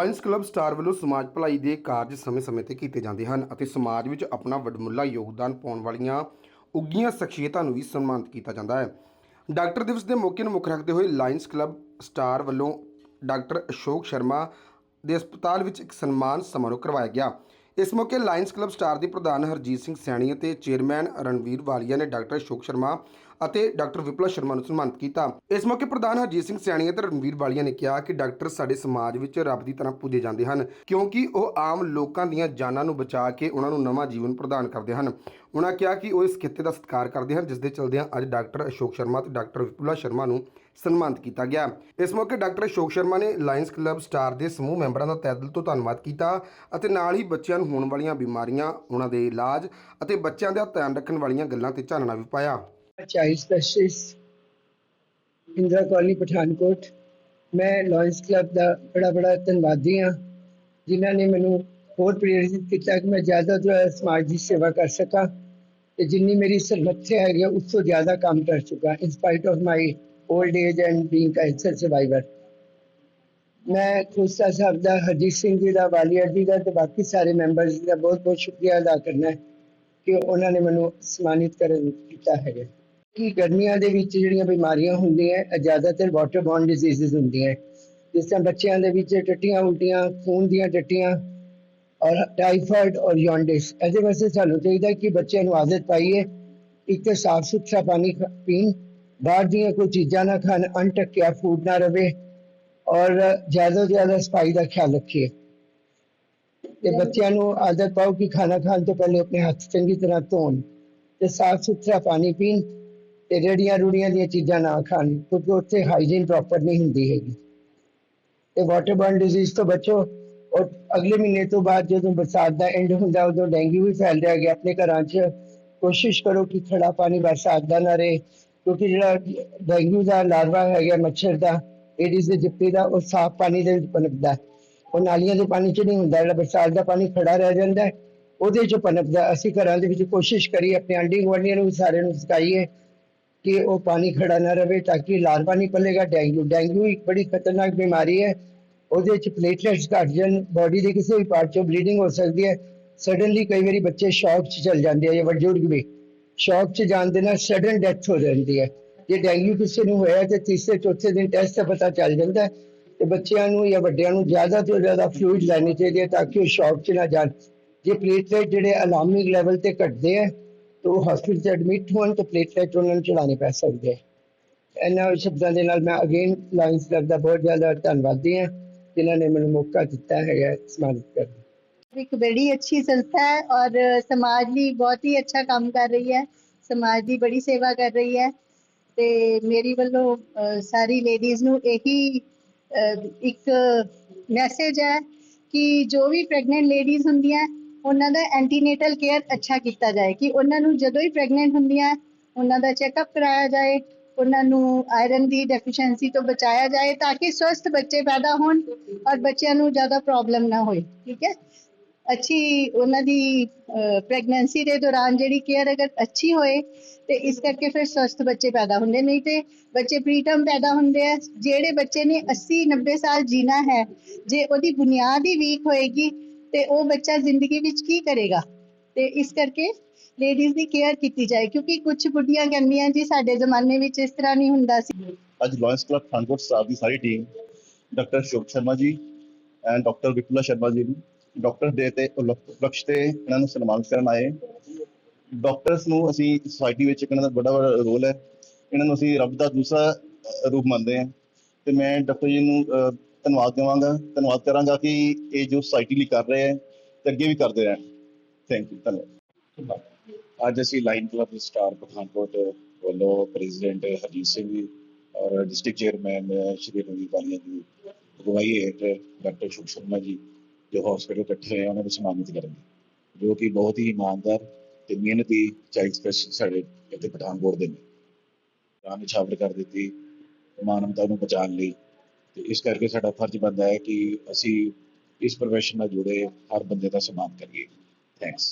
Lions club star ਵੱਲੋਂ ਸਮਾਜ ਭਲਾਈ ਦੇ ਕਾਰਜ ਸਮੇਂ-ਸਮੇਂ ਤੇ ਕੀਤੇ ਜਾਂਦੇ ਹਨ ਅਤੇ ਸਮਾਜ ਵਿੱਚ ਆਪਣਾ ਵੱਡਮੁੱਲਾ ਯੋਗਦਾਨ ਪਾਉਣ ਵਾਲੀਆਂ ਉੱਗੀਆਂ ਸ਼ਖਸੀਅਤਾਂ ਨੂੰ ਵੀ ਸਨਮਾਨਿਤ ਕੀਤਾ ਜਾਂਦਾ ਹੈ। ਡਾਕਟਰ ਦਿਵਸ ਦੇ ਮੌਕੇ ਨੂੰ ਮੁੱਖ ਰੱਖਦੇ ਹੋਏ ਲਾਇਨਸ ਕਲੱਬ ਸਟਾਰ ਵੱਲੋਂ ਡਾਕਟਰ ਅਸ਼ੋਕ ਸ਼ਰਮਾ ਦੇ ਹਸਪਤਾਲ ਵਿੱਚ ਇੱਕ ਸਨਮਾਨ ਸਮਾਰੋਹ ਕਰਵਾਇਆ ਗਿਆ। ਇਸ ਮੌਕੇ ਲਾਇਨਸ ਕਲੱਬ ਸਟਾਰ ਦੀ ਪ੍ਰਧਾਨ ਹਰਜੀਤ ਸਿੰਘ ਸੈਣੀ ਅਤੇ ਚੇਅਰਮੈਨ ਰਣਵੀਰ ਵਾਲੀਆ ਨੇ ਡਾਕਟਰ ਅਸ਼ੋਕ ਸ਼ਰਮਾ ਅਤੇ ਡਾਕਟਰ ਵਿਪਲਾ ਸ਼ਰਮਾ ਨੂੰ ਸਨਮਾਨਿਤ ਕੀਤਾ। ਇਸ ਮੌਕੇ ਪ੍ਰਧਾਨ ਹਰਜੀਤ ਸਿੰਘ ਸੈਣੀ ਅਤੇ ਰਣਵੀਰ ਵਾਲੀਆ ਨੇ ਕਿਹਾ ਕਿ ਡਾਕਟਰ ਸਾਡੇ ਸਮਾਜ ਵਿੱਚ ਰੱਬ ਦੀ ਤਰ੍ਹਾਂ ਪੂਜੇ ਜਾਂਦੇ ਹਨ, ਕਿਉਂਕਿ ਉਹ ਆਮ ਲੋਕਾਂ ਦੀਆਂ ਜਾਨਾਂ ਨੂੰ ਬਚਾ ਕੇ ਉਹਨਾਂ ਨੂੰ ਨਵਾਂ ਜੀਵਨ ਪ੍ਰਦਾਨ ਕਰਦੇ ਹਨ। ਉਹਨਾਂ ਕਿਹਾ ਕਿ ਉਹ ਇਸ ਖਿੱਤੇ ਦਾ ਸਤਿਕਾਰ ਕਰਦੇ ਹਨ, ਜਿਸ ਦੇ ਚਲਦਿਆਂ ਅੱਜ ਡਾਕਟਰ ਅਸ਼ੋਕ ਸ਼ਰਮਾ ਤੇ ਡਾਕਟਰ ਵਿਪੁਲਾ ਸ਼ਰਮਾ ਨੂੰ ਸਨਮਾਨਿਤ ਕੀਤਾ ਗਿਆ। ਇਸ ਮੌਕੇ ਡਾਕਟਰ ਅਸ਼ੋਕ ਸ਼ਰਮਾ ਨੇ ਲਾਇਨਸ ਕਲੱਬ ਸਟਾਰ ਦੇ ਸਮੂਹ ਮੈਂਬਰਾਂ ਦਾ ਤਹਿ ਦਿਲ ਤੋਂ ਧੰਨਵਾਦ ਕੀਤਾ ਅਤੇ ਨਾਲ ਹੀ ਬੱਚਿਆਂ ਨੂੰ ਹੋਣ ਵਾਲੀਆਂ ਬਿਮਾਰੀਆਂ, ਉਹਨਾਂ ਦੇ ਇਲਾਜ ਅਤੇ ਬੱਚਿਆਂ ਦਾ ਧਿਆਨ ਰੱਖਣ ਵਾਲੀਆਂ ਗੱਲਾਂ ਤੇ ਚਾਨਣਾ ਵੀ ਪਾਇਆ। Child specialist Indira colony, Pathankot. ਮੈਂ ਲਾਇਨਸ ਕਲੱਬ ਦਾ ਬੜਾ ਬੜਾ ਧੰਨਵਾਦੀ ਹਾਂ, ਜਿਨ੍ਹਾਂ ਨੇ ਮੈਨੂੰ ਹੋਰ ਪ੍ਰੇਰਿਤ ਕੀਤਾ ਕਿ ਮੈਂ ਜ਼ਿਆਦਾ ਤੋਂ ਜ਼ਿਆਦਾ ਸਮਾਜ ਦੀ ਸੇਵਾ ਕਰ ਸਕਾਂ ਤੇ ਜਿੰਨੀ ਮੇਰੀ ਸਮਰੱਥਾ ਹੈਗੀ ਉਸ ਤੋਂ ਜ਼ਿਆਦਾ ਕੰਮ ਕਰ ਚੁੱਕਾ in spite of my old age and being cancer survivor ਮੈਂ ਖੁਸਾ ਸਾਹਿਬ ਦਾ, ਹਰਜੀਤ ਸਿੰਘ ਜੀ ਦਾ, ਵਾਲੀਆ ਜੀ ਦਾ ਤੇ ਬਾਕੀ ਸਾਰੇ ਮੈਂਬਰਸ ਦਾ ਬਹੁਤ ਬਹੁਤ ਸ਼ੁਕਰੀਆ ਅਦਾ ਕਰਨਾ ਕਿ ਉਹਨਾਂ ਨੇ ਮੈਨੂੰ ਸਨਮਾਨਿਤ ਕਰਨ ਕੀਤਾ ਹੈਗਾ। ਕਿ ਗਰਮੀਆਂ ਦੇ ਵਿੱਚ ਜਿਹੜੀਆਂ ਬਿਮਾਰੀਆਂ ਹੁੰਦੀਆਂ ਜ਼ਿਆਦਾਤਰ ਵਾਟਰ ਬੌਰਨ ਡਿਜ਼ੀਜ਼ਸ ਹੁੰਦੀਆਂ ਜਿਸ ਤਰ੍ਹਾਂ ਬੱਚਿਆਂ ਦੇ ਵਿੱਚ ਟੱਟੀਆਂ ਉਲਟੀਆਂ, ਖੂਨ ਦੀਆਂ ਟੱਟੀਆਂ ਔਰ ਟਾਈਫਾਇਡ ਔਰ ਜੌਂਡਿਸ ਇਹਦੇ ਵਾਸਤੇ ਸਾਨੂੰ ਚਾਹੀਦਾ ਕਿ ਬੱਚਿਆਂ ਨੂੰ ਆਦਤ ਪਾਈਏ, ਇੱਕ ਤਾਂ ਸਾਫ਼ ਸੁਥਰਾ ਪਾਣੀ ਖ- ਪੀਣ ਬਾਹਰ ਦੀਆਂ ਕੋਈ ਚੀਜ਼ਾਂ ਨਾ ਖਾਣ ਅਣਟੱਕਿਆ ਫੂਡ ਨਾ ਰਵੇ ਔਰ ਜ਼ਿਆਦਾ ਤੋਂ ਜ਼ਿਆਦਾ ਸਫ਼ਾਈ ਦਾ ਖਿਆਲ ਰੱਖੀਏ ਤੇ ਬੱਚਿਆਂ ਨੂੰ ਆਦਤ ਪਾਓ ਕਿ ਖਾਣਾ ਖਾਣ ਤੋਂ ਪਹਿਲੇ ਆਪਣੇ ਹੱਥ ਚੰਗੀ ਤਰ੍ਹਾਂ ਧੋਣ ਤੇ ਸਾਫ਼ ਸੁਥਰਾ ਪਾਣੀ ਪੀਣ ਤੇ ਰੇੜੀਆਂ ਰੂੜੀਆਂ ਦੀਆਂ ਚੀਜ਼ਾਂ ਨਾ ਖਾਣ ਕਿਉਂਕਿ ਉੱਥੇ ਹਾਈਜੀਨ ਪ੍ਰੋਪਰ ਨਹੀਂ ਹੁੰਦੀ ਹੈਗੀ ਤੇ ਵਾਟਰ ਬਰਨ ਡਿਜ਼ੀਜ਼ ਤੋਂ ਬਚੋ ਔਰ ਅਗਲੇ ਮਹੀਨੇ ਤੋਂ ਬਾਅਦ ਜਦੋਂ ਬਰਸਾਤ ਦਾ ਐਂਡ ਹੁੰਦਾ ਉਦੋਂ ਡੇਂਗੂ ਵੀ ਫੈਲ ਰਿਹਾ ਗਿਆ ਆਪਣੇ ਘਰਾਂ 'ਚ ਕੋਸ਼ਿਸ਼ ਕਰੋ ਕਿ ਖੜਾ ਪਾਣੀ ਬਰਸਾਤ ਦਾ ਨਾ ਰਹੇ ਕਿਉਂਕਿ ਜਿਹੜਾ ਡੇਂਗੂ ਦਾ ਲਾਰਵਾ ਹੈਗਾ ਮੱਛਰ ਦਾ ਏਡੀਸ ਦੇ ਜਿੱਪੇ ਦਾ ਉਹ ਸਾਫ਼ ਪਾਣੀ ਦੇ ਵਿੱਚ ਪਨਪਦਾ। ਉਹ ਨਾਲੀਆਂ ਦੇ ਪਾਣੀ 'ਚ ਨਹੀਂ ਹੁੰਦਾ ਜਿਹੜਾ ਬਰਸਾਤ ਦਾ ਪਾਣੀ ਖੜਾ ਰਹਿ ਜਾਂਦਾ ਹੈ, ਉਹਦੇ 'ਚ ਪਨਪਦਾ। ਅਸੀਂ ਘਰਾਂ ਦੇ ਵਿੱਚ ਕੋਸ਼ਿਸ਼ ਕਰੀਏ ਆਪਣੇ ਆਂਢੀ ਗੁਆਂਢੀਆਂ ਨੂੰ ਵੀ ਸਾਰਿਆਂ ਨੂੰ ਸਿਖਾਈਏ ਕਿ ਉਹ ਪਾਣੀ ਖੜਾ ਨਾ ਰਵੇ ਤਾਂ ਕਿ ਲਾਰਵਾ ਨਹੀਂ ਪਲੇਗਾ ਡੇਂਗੂ। ਡੈਂਗੂ ਇੱਕ ਬੜੀ ਖਤਰਨਾਕ ਬਿਮਾਰੀ ਹੈ। ਉਹਦੇ 'ਚ ਪਲੇਟਲੈਟਸ ਘਟ ਜਾਣ ਬਾਡੀ ਦੇ ਕਿਸੇ ਵੀ ਪਾਰਟ 'ਚੋਂ ਬਲੀਡਿੰਗ ਹੋ ਸਕਦੀ ਹੈ। ਸਡਨਲੀ ਕਈ ਵਾਰੀ ਬੱਚੇ ਸ਼ੌਕ 'ਚ ਚਲ ਜਾਂਦੇ ਆ ਜਾਂ ਬਜ਼ੁਰਗ ਵੀ ਸ਼ੌਕ 'ਚ ਜਾਣ ਦੇ ਨਾਲ ਸਡਨ ਡੈਥ ਹੋ ਜਾਂਦੀ ਹੈ। ਜੇ ਡੈਂਗੂ ਕਿਸੇ ਨੂੰ ਹੋਇਆ ਤੇ ਤੀਸਰੇ, ਚੌਥੇ ਦਿਨ ਟੈਸਟ ਦਾ ਪਤਾ ਚੱਲ ਜਾਂਦਾ ਹੈ ਤੇ ਬੱਚਿਆਂ ਨੂੰ ਜਾਂ ਵੱਡਿਆਂ ਨੂੰ ਜ਼ਿਆਦਾ ਤੋਂ ਜ਼ਿਆਦਾ ਫਲੂਇਡ ਲੈਣੀ ਚਾਹੀਦੀ ਹੈ ਤਾਂ ਕਿ ਉਹ ਸ਼ੌਕ 'ਚ ਨਾ ਜਾਣ। ਜੇ ਪਲੇਟਲੈਟ ਜਿਹੜੇ ਅਲਾਰਮਿੰਗ ਲੈਵਲ ਤੇ ਘਟਦੇ ਆ ਤਾਂ ਉਹ ਹਸਪੀਟਲ 'ਚ ਐਡਮਿਟ ਹੋਣ ਤਾਂ ਪਲੇਟਲੈਟ ਉਹਨਾਂ ਨੂੰ ਚੜਾਉਣੇ ਪੈ ਸਕਦੇ ਆ ਇਹਨਾਂ ਸ਼ਬਦਾਂ ਦੇ ਨਾਲ ਮੈਂ ਅਗੇਨ ਲਾਇਨਸ ਕਲੱਬ ਦਾ ਬਹੁਤ ਜ਼ਿਆਦਾ ਧੰਨਵਾਦੀ ਹਾਂ, ਜਿਨ੍ਹਾਂ ਨੇ ਮੈਨੂੰ ਮੌਕਾ ਦਿੱਤਾ ਹੈਗਾ ਸਨਮਾਨਿਤ ਕਰਨ। एक बड़ी अच्छी संस्था है और समाज ਲਈ ਬਹੁਤ ਹੀ ਅੱਛਾ ਕੰਮ ਕਰ ਰਹੀ ਹੈ ਸਮਾਜ ਦੀ ਬੜੀ ਸੇਵਾ ਕਰ ਰਹੀ ਹੈ ਤੇ ਮੇਰੀ ਵੱਲੋਂ ਅਹ, ਸਾਰੀ ਲੇਡੀਜ਼ ਨੂੰ ਇਹੀ ਅਹ, ਇੱਕ ਮੈਸੇਜ ਹੈ ਕਿ ਜੋ ਵੀ ਪ੍ਰੈਗਨੈਂਟ ਲੇਡੀਜ਼ ਹੁੰਦੀਆਂ ਉਹਨਾਂ ਦਾ ਐਂਟੀਨੇਟਲ ਕੇਅਰ ਅੱਛਾ ਕੀਤਾ ਜਾਏ ਕਿ ਉਹਨਾਂ ਨੂੰ ਜਦੋਂ ਹੀ ਪ੍ਰੈਗਨੈਂਟ ਹੁੰਦੀਆਂ ਉਹਨਾਂ ਦਾ ਚੈੱਕਅਪ ਕਰਾਇਆ ਜਾਏ ਉਹਨਾਂ ਨੂੰ ਆਇਰਨ ਦੀ ਡੈਫੀਸ਼ੀਐਂਸੀ ਤੋਂ ਬਚਾਇਆ ਜਾਏ ਤਾਂ ਕਿ ਸਵਸਥ ਬੱਚੇ ਪੈਦਾ ਹੋਣ ਔਰ ਬੱਚਿਆਂ ਨੂੰ ਜ਼ਿਆਦਾ ਪ੍ਰੋਬਲਮ ਨਾ ਹੋਏ ਠੀਕ ਹੈ ਅੱਛੀ ਉਹਨਾਂ ਦੀ ਪ੍ਰੈਗਨੈਂਸੀ ਦੇ ਦੌਰਾਨ ਜਿਹੜੀ ਕੇਅਰ ਅਗਰ ਅੱਛੀ ਹੋਏ, ਤੇ ਇਸ ਕਰਕੇ ਫਿਰ ਸਵਸਥ ਬੱਚੇ ਪੈਦਾ ਹੁੰਦੇ ਨਹੀਂ ਤੇ ਬੱਚੇ ਪ੍ਰੀਟਰਮ ਪੈਦਾ ਹੁੰਦੇ ਆ, ਜਿਹੜੇ ਬੱਚੇ ਨੇ 80 90 ਸਾਲ ਜੀਣਾ ਹੈ, ਜੇ ਉਹਦੀ ਬੁਨਿਆਦ ਹੀ ਵੀਕ ਹੋਏਗੀ, ਤੇ ਉਹ ਬੱਚਾ ਜ਼ਿੰਦਗੀ ਵਿੱਚ ਕੀ ਕਰੇਗਾ? ਤੇ ਇਸ ਕਰਕੇ ਲੇਡੀਜ਼ ਦੀ ਕੇਅਰ ਕੀਤੀ ਜਾਏ, ਕਿਉਂਕਿ ਕੁਝ ਬੁੱਢੀਆਂ ਕਹਿੰਦੀਆਂ, ਜੀ ਸਾਡੇ ਜ਼ਮਾਨੇ ਵਿੱਚ ਇਸ ਤਰ੍ਹਾਂ ਨਹੀਂ ਹੁੰਦਾ ਸੀ। ਅੱਜ ਲਾਇਨਸ ਕਲੱਬ ਪਠਾਨਕੋਟ ਸਟਾਫ ਦੀ ਸਾਰੀ team doctor Ashok Sharma ji and doctor ਵਿਪੁਲਾ Sharma ji ਨੂੰ ਡਾਕਟਰ ਡੇ ਤੇ ਉਲਕ- ਉਪਲਕਸ਼ ਤੇ ਇਹਨਾਂ ਨੂੰ ਸਨਮਾਨਿਤ ਕਰਨ ਆਏ। ਡਾਕਟਰਸ ਨੂੰ ਅਸੀਂ ਸੋਸਾਇਟੀ ਵਿੱਚ ਇੱਕ ਇਹਨਾਂ ਦਾ ਬੜਾ ਬੜਾ ਰੋਲ ਹੈ। ਇਹਨਾਂ ਨੂੰ ਅਸੀਂ ਰੱਬ ਦਾ ਦੂਸਰਾ ਰੂਪ ਮੰਨਦੇ ਹਾਂ। ਤੇ ਮੈਂ ਡਾਕਟਰ ਜੀ ਨੂੰ ਧੰਨਵਾਦ ਦੇਵਾਂਗਾ। ਧੰਨਵਾਦ ਕਰਾਂਗਾ ਕਿ ਇਹ ਜੋ ਸੋਸਾਇਟੀ ਲਈ ਕਰ ਰਹੇ ਹੈ ਤੇ ਅੱਗੇ ਵੀ ਕਰਦੇ ਰਹਿਣ। ਥੈਂਕ ਯੂ ਧੰਨਵਾਦ। ਅੱਜ ਅਸੀਂ ਲਾਈਨ ਕਲੱਬ ਸਟਾਰ ਪਠਾਨਕੋਟ ਵੱਲੋਂ ਪ੍ਰੈਜ਼ੀਡੈਂਟ ਹਰਜੀਤ ਸਿੰਘ ਜੀ ਔਰ ਡਿਸਟ੍ਰਿਕਟ ਚੇਅਰਮੈਨ ਸ਼੍ਰੀ ਰਵੀ ਵਾਲੀਆ ਜੀ, ਅਗਵਾਈ ਹੇਠ ਡਾਕਟਰ ਸ਼ੁਭ ਸ਼ਰਮਾ ਜੀ ਜੋ ਹਸਪੀਟਲ ਇਕੱਠੇ ਹੋਏ ਉਹਨਾਂ ਨੂੰ ਸਨਮਾਨਿਤ ਕਰਾਂਗੇ ਜੋ ਕਿ ਬਹੁਤ ਹੀ ਇਮਾਨਦਾਰ ਤੇ ਮਿਹਨਤੀ ਚਾਈਲਡ ਸਪੈਸ਼ਲਿਸਟ ਸਾਡੇ ਇੱਥੇ ਪਠਾਨਕੋਟ ਦੇ ਨੇ। ਜਾਨ ਨਿਛਾਵਰ ਕਰ ਦਿੱਤੀ, ਮਾਨਵਤਾ ਨੂੰ ਬਚਾਉਣ ਲਈ ਤੇ ਇਸ ਕਰਕੇ ਸਾਡਾ ਫਰਜ਼ ਬਣਦਾ ਹੈ ਕਿ ਅਸੀਂ ਇਸ ਪ੍ਰੋਫੈਸ਼ਨ ਨਾਲ ਜੁੜੇ, ਹਰ ਬੰਦੇ ਦਾ ਸਨਮਾਨ ਕਰੀਏ। ਥੈਂਕਸ